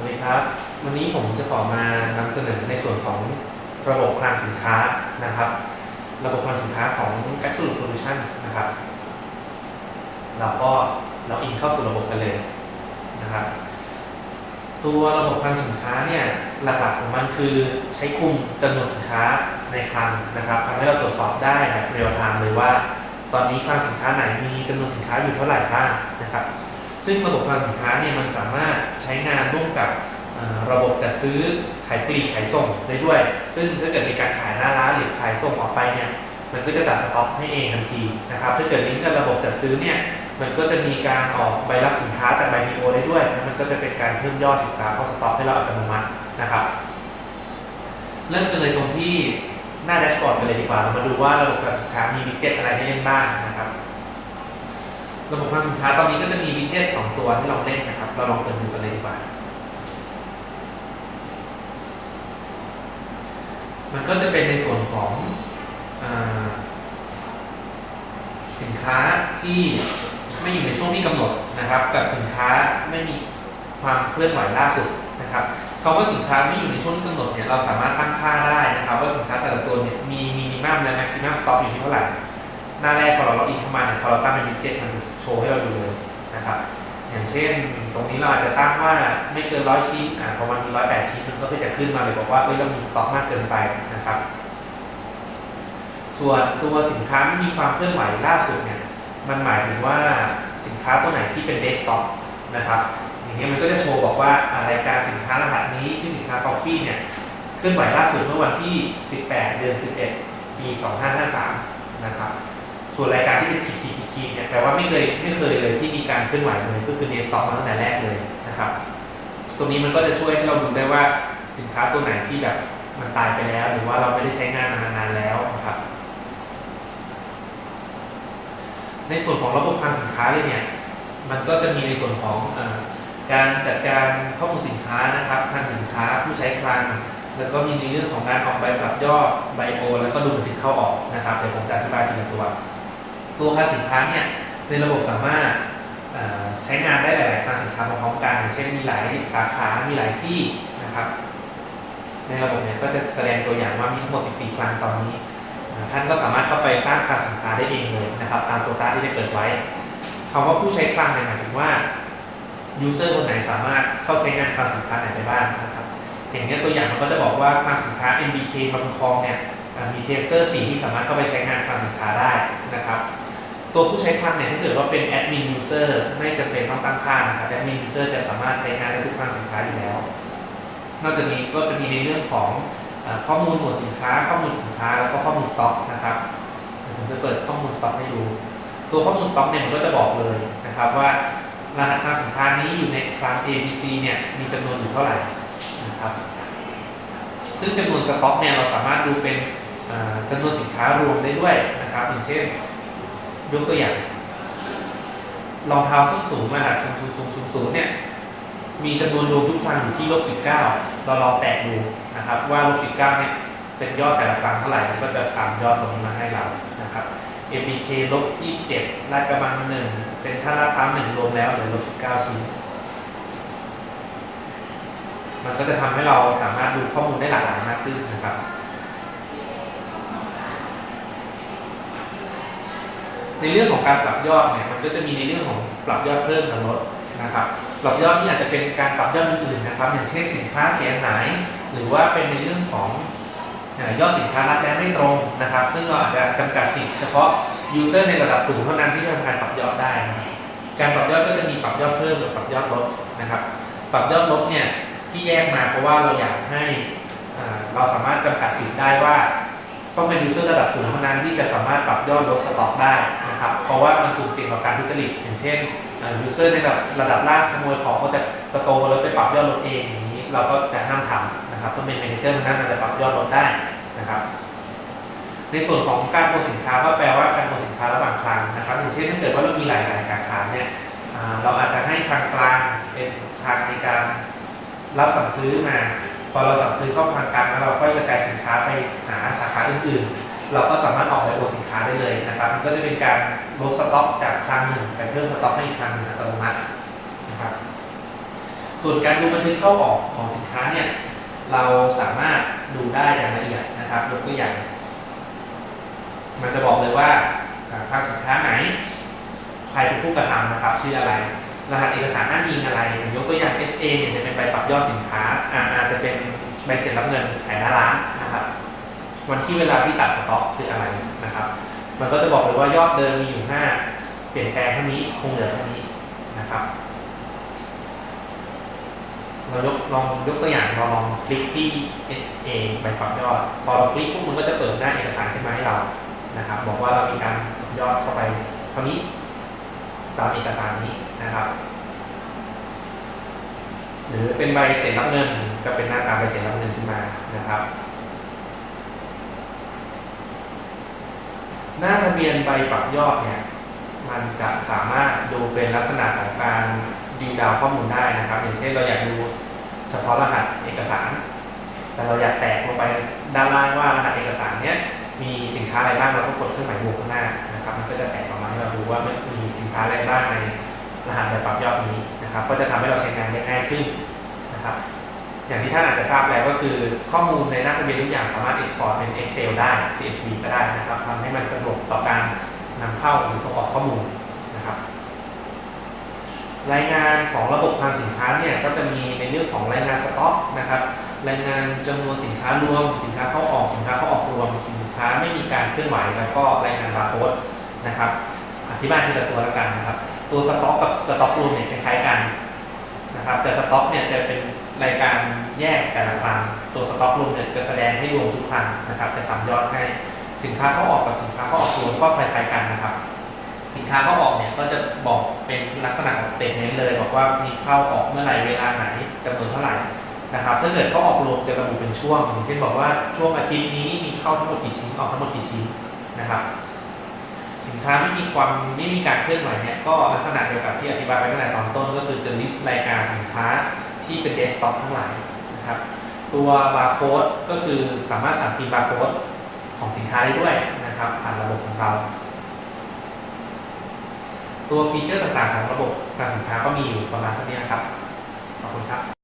วัสดีครับ วันนี้ผมจะขอมานำเสนอในส่วนของระบบคลังสินค้านะครับ ระบบคลังสินค้าของ Absolute Solutions นะครับ เราก็เราอินเข้าสู่ระบบกันเลยนะครับ ตัวระบบคลังสินค้าเนี่ยหลักๆของมันคือใช้คุมจำนวนสินค้าในคลังนะครับทำให้เราตรวจสอบได้แบบเรียลไทม์เลยว่า ตอนนี้คลังสินค้าไหนมีจำนวนสินค้าอยู่เท่าไหร่บ้างนะครับ ซึ่งระบบคลังสินค้าเนี่ยมันสามารถใช้งานร่วมกับระบบจัดซื้อขายปลีกขายส่งได้ด้วย ซึ่งถ้าเกิดมีการขายหน้าร้านหรือขายส่งออกไปเนี่ยมันก็จะตัดสต็อกให้เองทันทีนะครับถ้าเกิดลิงก์กับระบบจัดซื้อเนี่ยมันก็จะมีการออกใบรับสินค้าแต่ใบ PO ได้ด้วยแล้วมันก็จะเป็นการเพิ่มยอดสินค้าเข้าสต็อกให้เราอัตโนมัตินะครับเริ่มกันเลยตรงที่หน้าแดชบอร์ดกันเลยดีกว่าเรามาดูว่าระบบการสินค้ามีวิดเจ็ตอะไรให้เล่นบ้างนะครับ ระบบคลังสินค้าตอนนี้ก็จะมีวิดเจ็ตสองตัวที่เราเล่นนะครับ เราลองเปิดดูกันเลยดีกว่า มันก็จะเป็นในส่วนของอสินค้าที่ไม่อยู่ในช่วงที่กำหนดนะครับ กับสินค้าไม่มีความเคลื่อนไหวล่าสุดนะครับคำว่าสินค้าไม่อยู่ในช่วงที่กำหนดเนี่ยเราสามารถตั้งค่าได้นะครับ ว่าสินค้าแต่ละตัวเนี่ยมีมินิมัมและแม็กซิมัมสต็อกอยู่ที่เท่าไหร่ หน้าแรกพอเราล็อกอินเข้ามาเนี่ยพอเราตั้งเป็นวิดเจ็ตมันจะโชว์ให้เราดูเลยนะครับ อย่างเช่นตรงนี้เราอาจจะตั้งว่าไม่เกินร้อยชิ้นอ่าพอมันมีร้อยแปดชิ้นมันก็จะขึ้นมาเลยบอกว่าเอ้ยเรามีสต็อกมากเกินไปนะครับ ส่วนตัวสินค้าไม่มีความเคลื่อนไหวล่าสุดเนี่ยมันหมายถึงว่าสินค้าตัวไหนที่เป็นเดสก์ท็อปนะครับอย่างเงี้ยมันก็จะโชว์บอกว่ารายการสินค้ารหัสนี้ชื่อสินค้ากาแฟเนี่ยเคลื่อนไหวล่าสุดเมื่อวันที่ 18 เดือน 11 ปี 2553นะครับ ส่วนรายการที่เป็นขีดขีดขีดขีดเนี่ยแปลว่าไม่เคยไม่เคยเลยที่มีการเคลื่อนไหวเลยก็คือเดสก์ท็อปมาตั้งแต่แรกเลยนะครับ ตรงนี้มันก็จะช่วยให้เราดูได้ว่าสินค้าตัวไหนที่แบบมันตายไปแล้ว หรือว่าเราไม่ได้ใช้งานมานานแล้วนะครับ ในส่วนของระบบคลังสินค้าเลยเนี่ยมันก็จะมีในส่วนของอการจัดการข้อมูลสินค้านะครับคลังสินค้าผู้ใช้คลังแล้วก็มีในเรื่องของการออกใบปรับยอดใบโอ แล้วก็ดูบันทึกเข้าออกนะครับเดี๋ยวผมจะอธิบายทีละตัว ตัวคลังสินค้าเนี่ยในระบบสามารถใช้งานได้หลายๆคลังสินค้าพร้อมกันอย่างเช่นมีหลายสาขามีหลายที่นะครับ ในระบบเนี่ยก็จะแสดงตัวอย่างว่ามีทั้งหมด 14 คลังตอนนี้ ท่านก็สามารถเข้าไปสร้างคลังสินค้าได้เองเลยนะครับ ตามโควต้าที่ได้เปิดไว้คำว่าผู้ใช้คลังหมายถึงว่ายูเซอร์คนไหนสามารถเข้าใช้งานคลังสินค้าไหนได้บ้างนะครับ อย่างนี้ตัวอย่างมันก็จะบอกว่าคลังสินค้า MBK บางคลองเนี่ยมีเทสเตอร์สีที่สามารถเข้าไปใช้งานคลังสินค้าได้นะครับ ตัวผู้ใช้คลังเนี่ยถ้าเกิดว่าเป็นแอดมินยูเซอร์ไม่จำเป็นต้องตั้งค่านะครับแอดมินยูเซอร์จะสามารถใช้งานได้ทุกคลังสินค้าอยู่แล้ว นอกจากนี้ก็จะมีในเรื่องของอข้อมูลหมวดสินค้า ข้อมูลสินค้าแล้วก็ข้อมูลสต็อกนะครับผมจะเปิดข้อมูลสต็อกให้ดู ตัวข้อมูลสต็อกเนี่ยมันก็จะบอกเลยนะครับว่ารหัสคลังสินค้านี้อยู่ในคลัง ABC เนี่ยมีจำนวนอยู่เท่าไหร่นะครับซึ่งจำนวนสต็อกเนี่ยเราสามารถดูเป็นอ่าจำนวนสินค้ารวมได้ด้วยนะครับอย่างเช่น ยกตัวอย่างรองเท้าส้นสูงมาสูงสูงสูงสูงสูงเนี่ยมีจำนวนรวมทุกครั้งอยู่ที่ลบ19เราลองแตะดูนะครับ ว่าลบ19เนี่ยเป็นยอดแต่ละครั้งเท่าไหร่มันก็จะสามยอดตรงนี้มาให้เรานะครับ MBK ลบ27ลาดกระบัง1เซ็นทรัลลาดพร้าว1รวมแล้วเหลือลบ19ชิ้นมันก็จะทำให้เราสามารถดูข้อมูลได้หลากหลายมากขึ้นนะครับ ในเรื่องของการปรับยอดเนี่ยมันก็จะมีในเรื่องของปรับยอดเพิ่มกับลดนะครับปรับยอดนี่อาจจะเป็นการปรับยอดอื่นๆนะครับ อย่างเช่นสินค้าเสียหาย หรือว่าเป็นในเรื่องของยอดสินค้ารับแล้วไม่ตรงนะครับ ซึ่งเราอาจจะจำกัดสิทธิ์เฉพาะยูเซอร์ในระดับสูงเท่านั้นที่จะทำการปรับยอดได้นะการปรับยอดก็จะมีปรับยอดเพิ่มหรือปรับยอดลดนะครับ ปรับยอดลดเนี่ยที่แยกมาเพราะว่าเราอยากให้เราสามารถจำกัดสิทธิ์ได้ว่า ต้องเป็นยูเซอร์ระดับสูงเท่านั้นที่จะสามารถปรับยอดลดสต็อกได้ นะครับเพราะว่ามันสูงเสี่ยงต่อการทุจริตอย่างเช่นยูเซอร์ในระดับระดับล่างขโมยของก็จะสโตร์แล้วไปปรับยอดลดเองอย่างนี้เราก็จะห้ามทำนะครับต้องเป็นแมนเจอร์ทานั้นอาจจะปรับยอดลดได้นะครับในส่วนของการโปรสินค้าก็แปลว่าการโปรสินค้าระหว่างคลังนะครับอย่างเช่นถ้าเกิดว่าเรามีหลายๆสาขาเนี่ยเราอาจจะให้คลังกลางเป็นคลังในการรับสั่งซื้อมาพอเราสั่งซื้อเข้าคลังกลางแล้วเราค่อยกระจายสินค้าไปหาสาขาอื่นๆ เราก็สามารถออกไปโอนสินค้าได้เลยนะครับมันก็จะเป็นการลดสต็อกจากคลังหนึ่งไปเพิ่มสต็อกให้อีกคลังหนึ่งอัตโนมัตินะครับส่วนการดูบันทึกเข้าออกของสินค้าเนี่ยเราสามารถดูได้อย่างละเอียดนะครับยกตัวอย่าง มันจะบอกเลยว่าอ่าภาคสินค้าไหน ใครเป็นผู้กระทำนะครับ ชื่ออะไร รหัสเอกสารอ้างอิงอะไรยกตัวอย่าง SA เนี่ยจะเป็นใบปรับยอดสินค้าอาอาจจะเป็นใบเสร็จรับเงินขายหน้าร้านนะครับ วันที่เวลาที่ตัดสต็อกคืออะไรนะครับ มันก็จะบอกเลยว่ายอดเดิมมีอยู่ห้าเปลี่ยนแปลงเท่านี้คงเหลือเท่านี้นะครับ เรายกลองยกตัวอย่างเราลองคลิกที่ SA ใบปรับยอด พอเราคลิกปุ๊บมันก็จะเปิดหน้าเอกสารขึ้นมาให้เรานะครับ บอกว่าเรามีการยอดเข้าไปเท่านี้ตามเอกสารนี้นะครับ หรือเป็นใบเสร็จรับเงิน ก็เป็นหน้าตาใบเสร็จรับเงินขึ้นมานะครับ หน้าทะเบียนใบปรับยอดเนี่ยมันจะสามารถดูเป็นลักษณะของการดีดาวข้อมูลได้นะครับ อย่างเช่นเราอยากดูเฉพาะรหัสเอกสาร แต่เราอยากแตกลงไปด้านล่างว่ารหัสเอกสารเนี้ยมีสินค้าอะไรบ้างเราก็กดเครื่องหมายบวกข้างหน้านะครับ มันก็จะแตกออกมาให้เราดูว่ามันมีสินค้าอะไรบ้างในรหัสใบปรับยอดนี้นะครับ ก็จะทำให้เราใช้งานได้ง่ายขึ้นนะครับ อย่างที่ท่านอาจจะทราบแล้วก็คือข้อมูลในหน้าทะเบียนทุกอย่างสามารถ export เป็น Excel ได้ CSV ก็ได้นะครับทำให้มันสะดวกต่อการนำเข้าหรือส่งออกข้อมูลนะครับ รายงานของระบบคลังสินค้าเนี่ยก็จะมีในเรื่องของรายงานสต็อกนะครับรายงานจำนวนสินค้ารวม สินค้าเข้าออกสินค้าเข้าออกรวม สินค้าไม่มีการเคลื่อนไหวแล้วก็รายงานบาร์โค้ดนะครับอธิบายทีละตัวแล้วกันนะครับ ตัวสต็อกกับสต็อกรวมเนี่ยคล้ายๆกันนะครับแต่สต็อกเนี่ยจะเป็น รายการแยกแต่ละครั้งตัวสต็อกรวมเนี่ยจะแสดงให้รวมทุกครั้งนะครับจะสามยอดให้สินค้าเข้าออกกับสินค้าเข้าออกรวมก็คล้ายๆกันนะครับ สินค้าเข้าออกเนี่ยก็จะบอกเป็นลักษณะของสเตทเมนต์เลย บอกว่ามีเข้าออกเมื่อไหร่เวลาไหนจำนวนเท่าไหร่นะครับถ้าเกิดเข้าออกรวมจะระบุเป็นช่วงอย่างเช่นบอกว่าช่วงอาทิตย์นี้มีเข้าทั้งหมดกี่ชิ้นออกทั้งหมดกี่ชิ้นนะครับสินค้าไม่มีความไม่มีการเคลื่อนไหวเนี่ยก็ลักษณะเดียวกับที่อธิบายไปตั้งแต่ตอนต้น ก็คือจะ list รายการสินค้า ที่เป็นเดสก์ท็อปทั้งหลายนะครับ ตัวบาร์โค้ดก็คือสามารถสั่งพิมพ์บาร์โค้ดของสินค้าได้ด้วยนะครับผ่านระบบของเรา ตัวฟีเจอร์ต่างๆของระบบการสินค้าก็มีอยู่ประมาณเท่านี้นะครับ ขอบคุณครับ